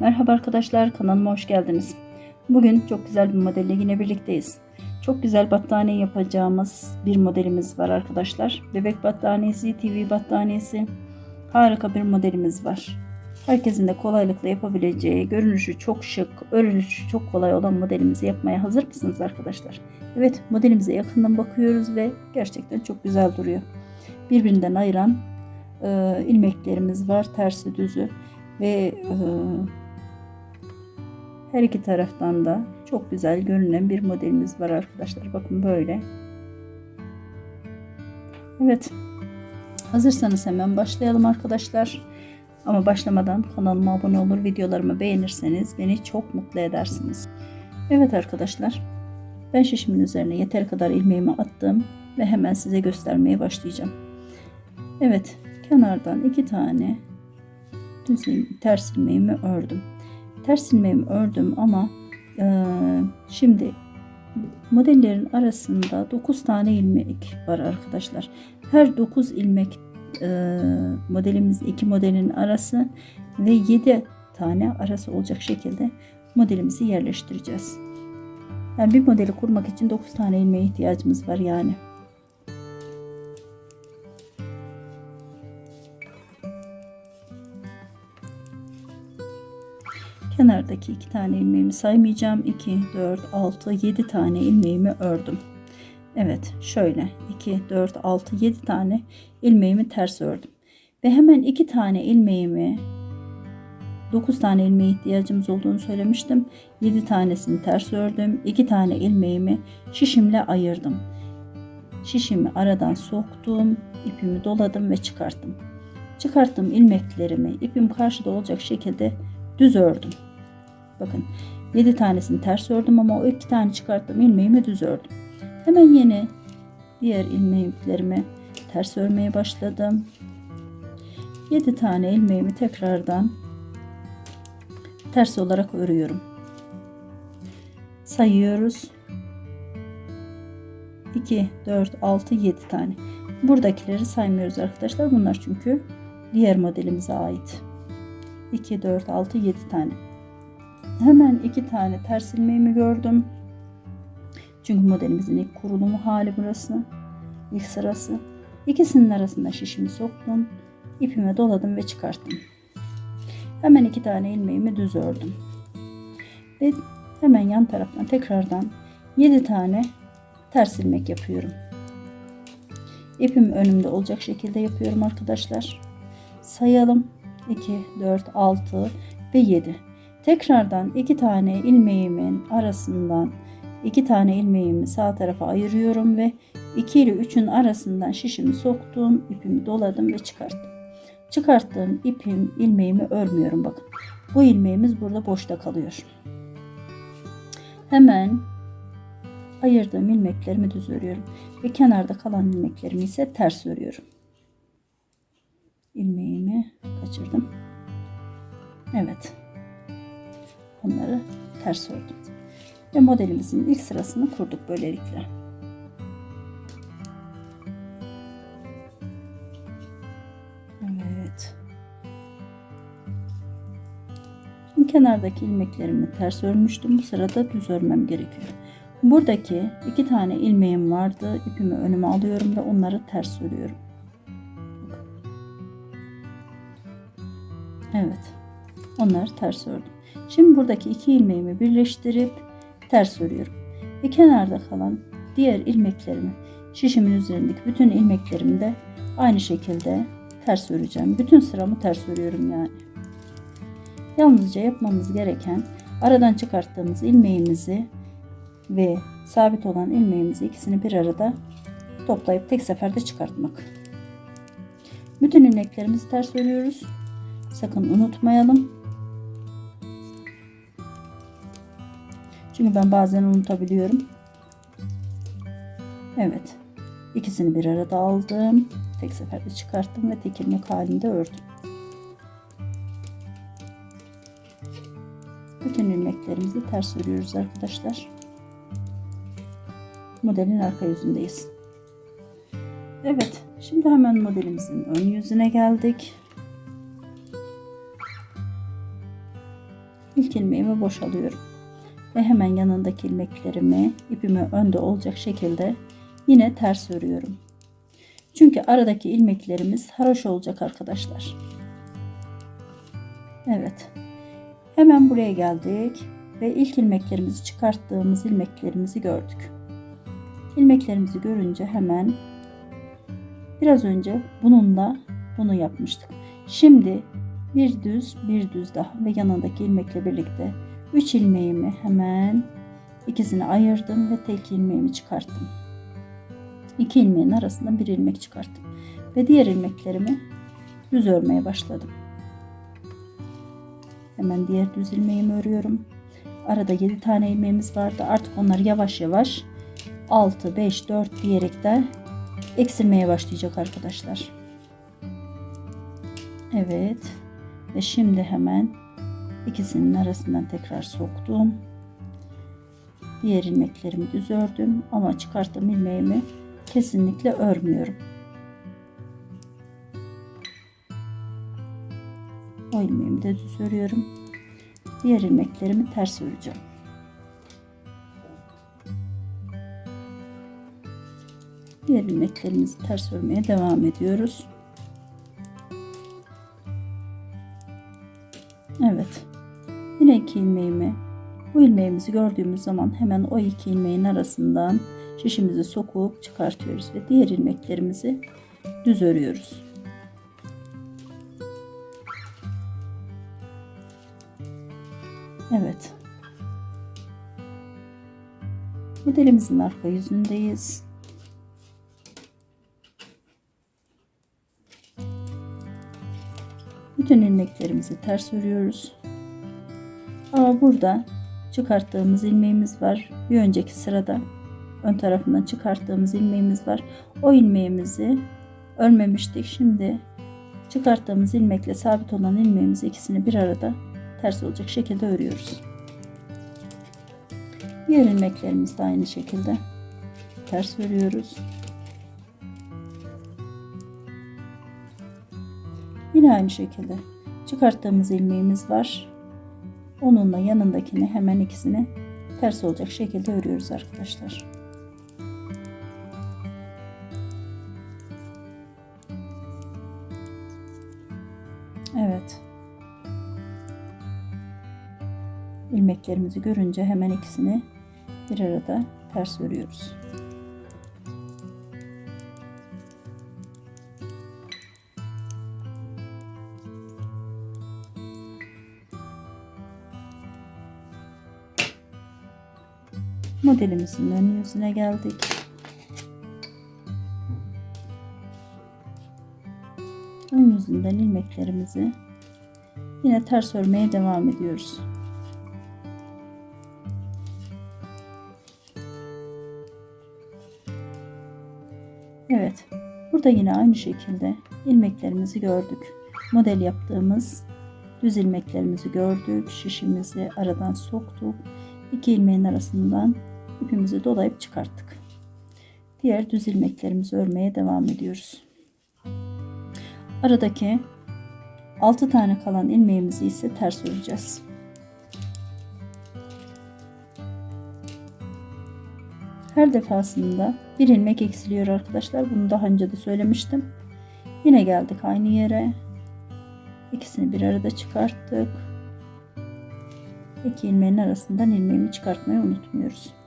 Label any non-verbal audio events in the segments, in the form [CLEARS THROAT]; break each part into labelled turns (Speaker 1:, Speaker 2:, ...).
Speaker 1: Merhaba arkadaşlar kanalıma hoş geldiniz. Bugün çok güzel bir modelle yine birlikteyiz. Çok güzel battaniye yapacağımız bir modelimiz var arkadaşlar. Bebek battaniyesi, TV battaniyesi. Harika bir modelimiz var. Herkesin de kolaylıkla yapabileceği, görünüşü çok şık, örülüşü çok kolay olan modelimizi yapmaya hazır mısınız arkadaşlar? Evet modelimize yakından bakıyoruz ve gerçekten çok güzel duruyor. Birbirinden ayıran e, ilmeklerimiz var tersi düzü ve e, her iki taraftan da çok güzel görünen bir modelimiz var arkadaşlar. Bakın böyle. Evet. Hazırsanız hemen başlayalım arkadaşlar. Ama başlamadan kanalıma abone olur, videolarımı beğenirseniz beni çok mutlu edersiniz. Evet arkadaşlar. Ben şişimin üzerine yeter kadar ilmeğimi attım ve hemen size göstermeye başlayacağım. Evet, kenardan iki tane düz ters ilmeğimi ördüm. Ters ilmeğimi ördüm ama e, şimdi modellerin arasında 9 tane ilmek var arkadaşlar. Her 9 ilmek e, modelimiz iki modelin arası ve 7 tane arası olacak şekilde modelimizi yerleştireceğiz. Yani bir modeli kurmak için 9 tane ilmeğe ihtiyacımız var yani. Kenardaki iki tane ilmeğimi saymayacağım. 2, 4, 6, 7 tane ilmeğimi ördüm. Evet şöyle 2, 4, 6, 7 tane ilmeğimi ters ördüm. Ve hemen iki tane ilmeğimi 9 tane ilmeğe ihtiyacımız olduğunu söylemiştim. 7 tanesini ters ördüm. 2 tane ilmeğimi şişimle ayırdım. Şişimi aradan soktum. ipimi doladım ve çıkarttım. Çıkarttığım ilmeklerimi ipim karşıda olacak şekilde düz ördüm. Bakın 7 tanesini ters ördüm ama o 2 tane çıkarttığım ilmeğimi düz ördüm. Hemen yeni diğer ilmeklerimi ters örmeye başladım. 7 tane ilmeğimi tekrardan ters olarak örüyorum. Sayıyoruz. 2, 4, 6, 7 tane. Buradakileri saymıyoruz arkadaşlar. Bunlar çünkü diğer modelimize ait. 2, 4, 6, 7 tane. Hemen 2 tane ters ilmeğimi gördüm. Çünkü modelimizin ilk kurulumu hali burası. İlk sırası. İkisinin arasında şişimi soktum. ipime doladım ve çıkarttım. Hemen iki tane ilmeğimi düz ördüm. Ve hemen yan taraftan tekrardan 7 tane ters ilmek yapıyorum. İpim önümde olacak şekilde yapıyorum arkadaşlar. Sayalım. 2, 4, 6 ve 7. Tekrardan iki tane ilmeğimin arasından iki tane ilmeğimi sağ tarafa ayırıyorum ve 2 ile 3'ün arasından şişimi soktum, ipimi doladım ve çıkarttım. Çıkarttığım ipim, ilmeğimi örmüyorum bakın. Bu ilmeğimiz burada boşta kalıyor. Hemen ayırdığım ilmeklerimi düz örüyorum ve kenarda kalan ilmeklerimi ise ters örüyorum. İlmeğimi kaçırdım. Evet. Bunları ters ördüm. Ve modelimizin ilk sırasını kurduk böylelikle. Evet. Şimdi kenardaki ilmeklerimi ters örmüştüm. Bu sırada düz örmem gerekiyor. Buradaki iki tane ilmeğim vardı. İpimi önüme alıyorum ve onları ters örüyorum. Evet. Onları ters ördüm. Şimdi buradaki iki ilmeğimi birleştirip ters örüyorum. Ve kenarda kalan diğer ilmeklerimi şişimin üzerindeki bütün ilmeklerimi de aynı şekilde ters öreceğim. Bütün sıramı ters örüyorum yani. Yalnızca yapmamız gereken aradan çıkarttığımız ilmeğimizi ve sabit olan ilmeğimizi ikisini bir arada toplayıp tek seferde çıkartmak. Bütün ilmeklerimizi ters örüyoruz. Sakın unutmayalım. Çünkü ben bazen unutabiliyorum. Evet. İkisini bir arada aldım. Tek seferde çıkarttım ve tek ilmek halinde ördüm. Bütün ilmeklerimizi ters örüyoruz arkadaşlar. Modelin arka yüzündeyiz. Evet. Şimdi hemen modelimizin ön yüzüne geldik. ilk ilmeğimi boşalıyorum. Ve hemen yanındaki ilmeklerimi ipimi önde olacak şekilde yine ters örüyorum. Çünkü aradaki ilmeklerimiz haroş olacak arkadaşlar. Evet. Hemen buraya geldik ve ilk ilmeklerimizi çıkarttığımız ilmeklerimizi gördük. İlmeklerimizi görünce hemen biraz önce bununla bunu yapmıştık. Şimdi bir düz bir düz daha ve yanındaki ilmekle birlikte 3 ilmeğimi hemen ikisini ayırdım ve tek ilmeğimi çıkarttım. İki ilmeğin arasından bir ilmek çıkarttım ve diğer ilmeklerimi düz örmeye başladım. Hemen diğer düz ilmeğimi örüyorum. Arada 7 tane ilmeğimiz vardı. Artık onları yavaş yavaş 6, 5, 4 diyerek de eksilmeye başlayacak arkadaşlar. Evet. Ve şimdi hemen ikisinin arasından tekrar soktum. Diğer ilmeklerimi düz ördüm ama çıkarttığım ilmeğimi kesinlikle örmüyorum. O ilmeğimi de düz örüyorum. Diğer ilmeklerimi ters öreceğim. Diğer ilmeklerimizi ters örmeye devam ediyoruz. Evet. Yine iki ilmeğimi bu ilmeğimizi gördüğümüz zaman hemen o iki ilmeğin arasından şişimizi sokup çıkartıyoruz ve diğer ilmeklerimizi düz örüyoruz. Evet. Modelimizin arka yüzündeyiz. Bütün ilmeklerimizi ters örüyoruz. Ama burada çıkarttığımız ilmeğimiz var. Bir önceki sırada ön tarafından çıkarttığımız ilmeğimiz var. O ilmeğimizi örmemiştik. Şimdi çıkarttığımız ilmekle sabit olan ilmeğimizi ikisini bir arada ters olacak şekilde örüyoruz. Diğer ilmeklerimiz de aynı şekilde ters örüyoruz. Yine aynı şekilde çıkarttığımız ilmeğimiz var. Onunla yanındakini hemen ikisini ters olacak şekilde örüyoruz arkadaşlar. Evet. ilmeklerimizi görünce hemen ikisini bir arada ters örüyoruz. Modelimizin ön yüzüne geldik. Ön yüzünden ilmeklerimizi yine ters örmeye devam ediyoruz. Evet. Burada yine aynı şekilde ilmeklerimizi gördük. Model yaptığımız düz ilmeklerimizi gördük. Şişimizi aradan soktuk. İki ilmeğin arasından ipimizi dolayıp çıkarttık. Diğer düz ilmeklerimizi örmeye devam ediyoruz. Aradaki 6 tane kalan ilmeğimizi ise ters öreceğiz. Her defasında bir ilmek eksiliyor arkadaşlar. Bunu daha önce de söylemiştim. Yine geldik aynı yere. İkisini bir arada çıkarttık. İki ilmeğin arasından ilmeğimi çıkartmayı unutmuyoruz.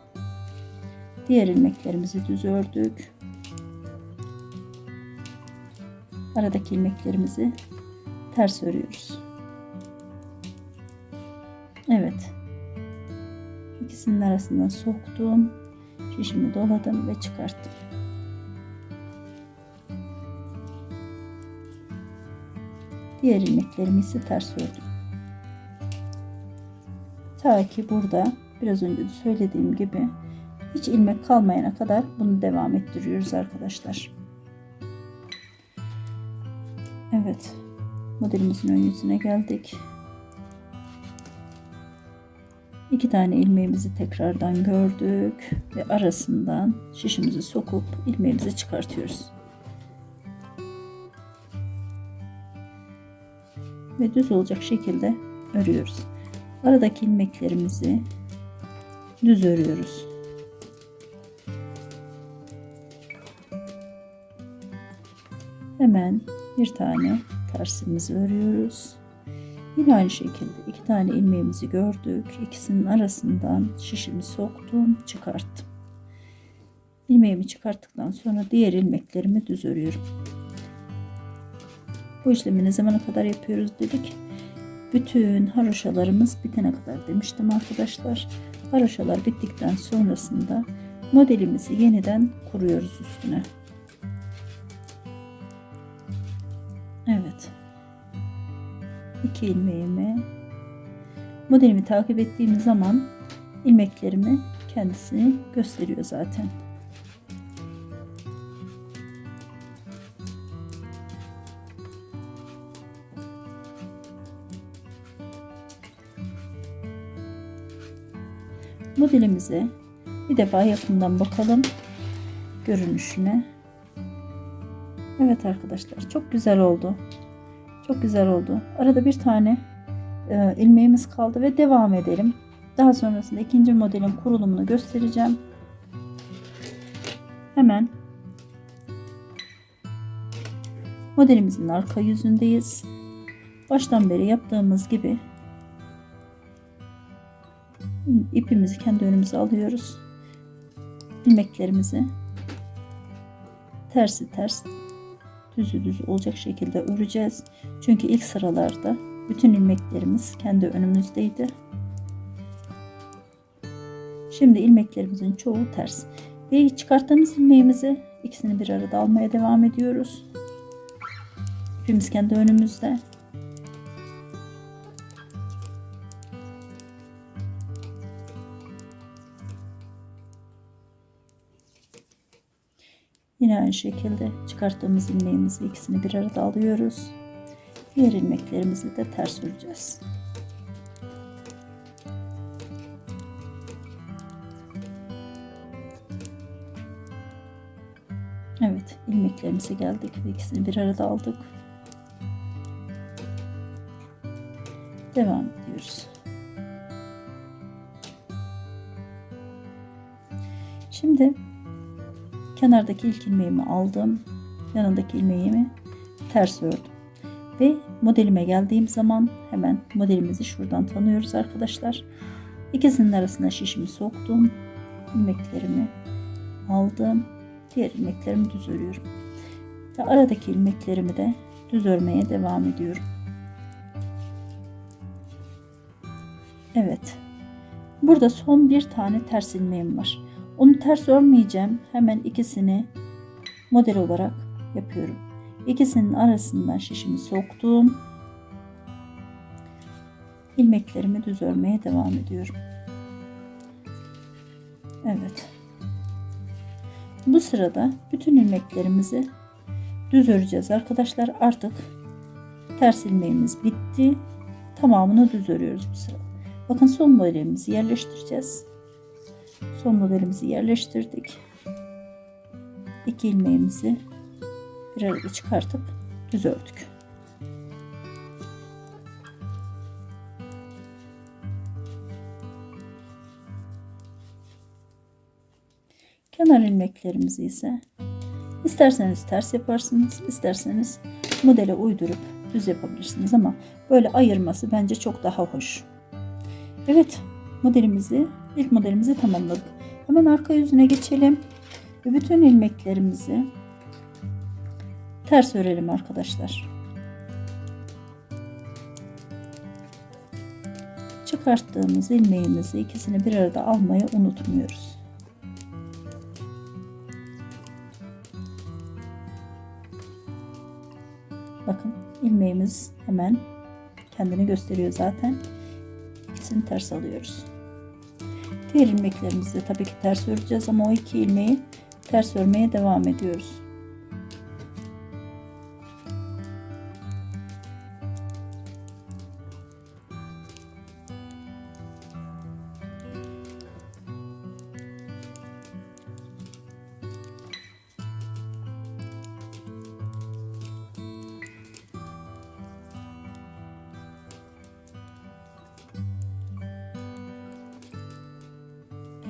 Speaker 1: Diğer ilmeklerimizi düz ördük. Aradaki ilmeklerimizi ters örüyoruz. Evet. İkisinin arasından soktum. Şişimi doladım ve çıkarttım. Diğer ilmeklerimi ise ters ördüm. Ta ki burada biraz önce söylediğim gibi hiç ilmek kalmayana kadar bunu devam ettiriyoruz arkadaşlar. Evet. Modelimizin ön yüzüne geldik. İki tane ilmeğimizi tekrardan gördük ve arasından şişimizi sokup ilmeğimizi çıkartıyoruz. Ve düz olacak şekilde örüyoruz. Aradaki ilmeklerimizi düz örüyoruz. Hemen bir tane tersimizi örüyoruz. Yine aynı şekilde iki tane ilmeğimizi gördük. İkisinin arasından şişimi soktum, çıkarttım. İlmeğimi çıkarttıktan sonra diğer ilmeklerimi düz örüyorum. Bu işlemi ne zamana kadar yapıyoruz dedik. Bütün haroşalarımız bitene kadar demiştim arkadaşlar. Haroşalar bittikten sonrasında modelimizi yeniden kuruyoruz üstüne. İki ilmeğimi modelimi takip ettiğim zaman ilmeklerimi kendisini gösteriyor zaten. modelimize bir defa yakından bakalım görünüşüne. Evet arkadaşlar çok güzel oldu. Çok güzel oldu. Arada bir tane e, ilmeğimiz kaldı ve devam edelim. Daha sonrasında ikinci modelin kurulumunu göstereceğim. Hemen modelimizin arka yüzündeyiz. Baştan beri yaptığımız gibi ipimizi kendi önümüze alıyoruz. ilmeklerimizi tersi ters düzü düz olacak şekilde öreceğiz. Çünkü ilk sıralarda bütün ilmeklerimiz kendi önümüzdeydi. Şimdi ilmeklerimizin çoğu ters. Ve çıkarttığımız ilmeğimizi ikisini bir arada almaya devam ediyoruz. İpimiz kendi önümüzde. Yine aynı şekilde çıkarttığımız ilmeğimizi ikisini bir arada alıyoruz. Diğer ilmeklerimizi de ters öreceğiz. Evet ilmeklerimize geldik ve ikisini bir arada aldık. Devam ediyoruz. Şimdi kenardaki ilk ilmeğimi aldım. Yanındaki ilmeğimi ters ördüm. Ve modelime geldiğim zaman hemen modelimizi şuradan tanıyoruz arkadaşlar. İkisinin arasına şişimi soktum. ilmeklerimi aldım. Diğer ilmeklerimi düz örüyorum. Ve aradaki ilmeklerimi de düz örmeye devam ediyorum. Evet. Burada son bir tane ters ilmeğim var. Onu ters örmeyeceğim. Hemen ikisini model olarak yapıyorum. İkisinin arasından şişimi soktum. ilmeklerimi düz örmeye devam ediyorum. Evet. Bu sırada bütün ilmeklerimizi düz öreceğiz arkadaşlar. Artık ters ilmeğimiz bitti. Tamamını düz örüyoruz bu sırada. Bakın son modelimizi yerleştireceğiz. Son modelimizi yerleştirdik. İki ilmeğimizi bir arada çıkartıp düz ördük. Kenar ilmeklerimizi ise isterseniz ters yaparsınız, isterseniz modele uydurup düz yapabilirsiniz ama böyle ayırması bence çok daha hoş. Evet, modelimizi ilk modelimizi tamamladık. Hemen arka yüzüne geçelim ve bütün ilmeklerimizi ters örelim arkadaşlar. Çıkarttığımız ilmeğimizi ikisini bir arada almayı unutmuyoruz. Bakın ilmeğimiz hemen kendini gösteriyor zaten. İkisini ters alıyoruz. Diğer ilmeklerimizi de tabii ki ters öreceğiz ama o iki ilmeği ters örmeye devam ediyoruz.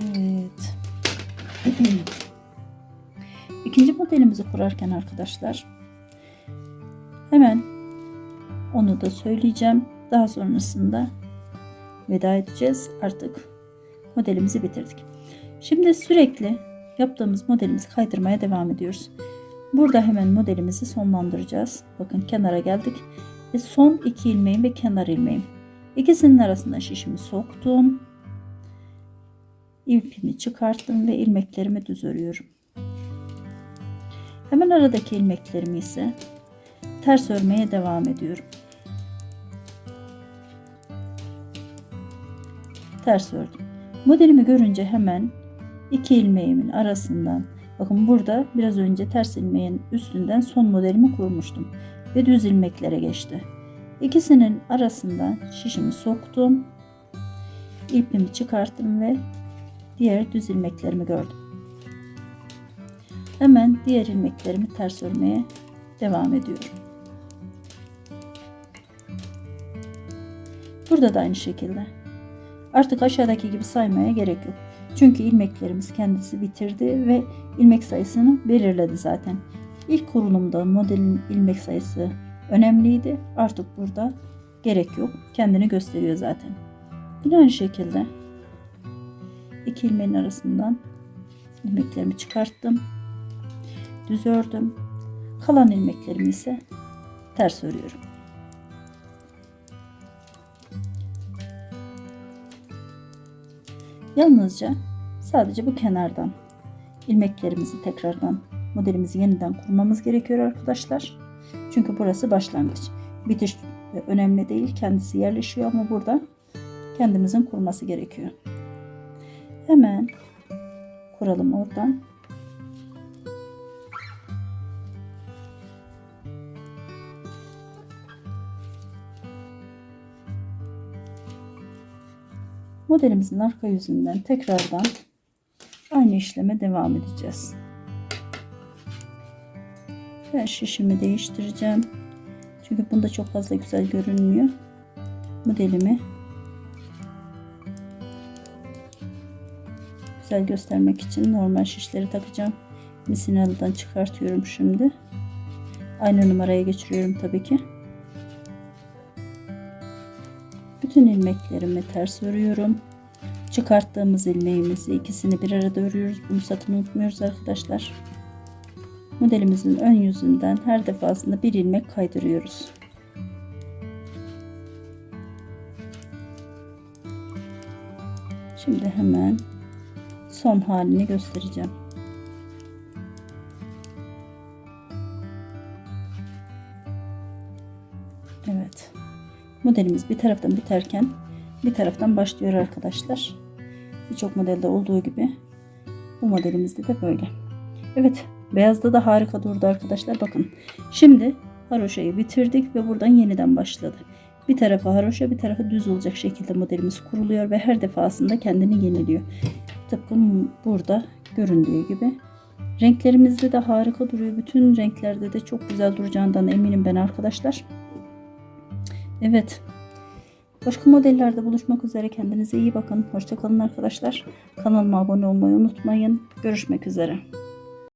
Speaker 1: Evet. [CLEARS THROAT] İkinci modelimizi kurarken arkadaşlar hemen onu da söyleyeceğim. Daha sonrasında veda edeceğiz. Artık modelimizi bitirdik. Şimdi sürekli yaptığımız modelimizi kaydırmaya devam ediyoruz. Burada hemen modelimizi sonlandıracağız. Bakın kenara geldik. Ve son iki ilmeğim ve kenar ilmeğim. İkisinin arasında şişimi soktum. İpimi çıkarttım ve ilmeklerimi düz örüyorum. Hemen aradaki ilmeklerimi ise ters örmeye devam ediyorum. Ters ördüm. Modelimi görünce hemen iki ilmeğimin arasından bakın burada biraz önce ters ilmeğin üstünden son modelimi kurmuştum ve düz ilmeklere geçti. İkisinin arasından şişimi soktum. ipimi çıkarttım ve diğer düz ilmeklerimi gördüm. Hemen diğer ilmeklerimi ters örmeye devam ediyorum. Burada da aynı şekilde. Artık aşağıdaki gibi saymaya gerek yok. Çünkü ilmeklerimiz kendisi bitirdi ve ilmek sayısını belirledi zaten. İlk kurulumda modelin ilmek sayısı önemliydi. Artık burada gerek yok. Kendini gösteriyor zaten. Yine aynı şekilde iki ilmeğin arasından ilmeklerimi çıkarttım. Düz ördüm. Kalan ilmeklerimi ise ters örüyorum. Yalnızca sadece bu kenardan ilmeklerimizi tekrardan modelimizi yeniden kurmamız gerekiyor arkadaşlar. Çünkü burası başlangıç. Bitiş önemli değil. Kendisi yerleşiyor ama burada kendimizin kurması gerekiyor. Hemen kuralım oradan. Modelimizin arka yüzünden tekrardan aynı işleme devam edeceğiz. Ben şişimi değiştireceğim. Çünkü bunda çok fazla güzel görünmüyor. Modelimi güzel göstermek için normal şişleri takacağım. Misinalıdan çıkartıyorum şimdi. Aynı numaraya geçiriyorum tabii ki. Bütün ilmeklerimi ters örüyorum. Çıkarttığımız ilmeğimizi ikisini bir arada örüyoruz. Bunu sakın unutmuyoruz arkadaşlar. Modelimizin ön yüzünden her defasında bir ilmek kaydırıyoruz. Şimdi hemen son halini göstereceğim. Evet. Modelimiz bir taraftan biterken bir taraftan başlıyor arkadaşlar. Birçok modelde olduğu gibi bu modelimizde de böyle. Evet beyazda da harika durdu arkadaşlar. Bakın şimdi haroşayı bitirdik ve buradan yeniden başladı. Bir tarafı haroşa bir tarafı düz olacak şekilde modelimiz kuruluyor ve her defasında kendini yeniliyor. Tıpkı burada göründüğü gibi. Renklerimizde de harika duruyor. Bütün renklerde de çok güzel duracağından eminim ben arkadaşlar. Evet. Başka modellerde buluşmak üzere. Kendinize iyi bakın. Hoşçakalın arkadaşlar. Kanalıma abone olmayı unutmayın. Görüşmek üzere.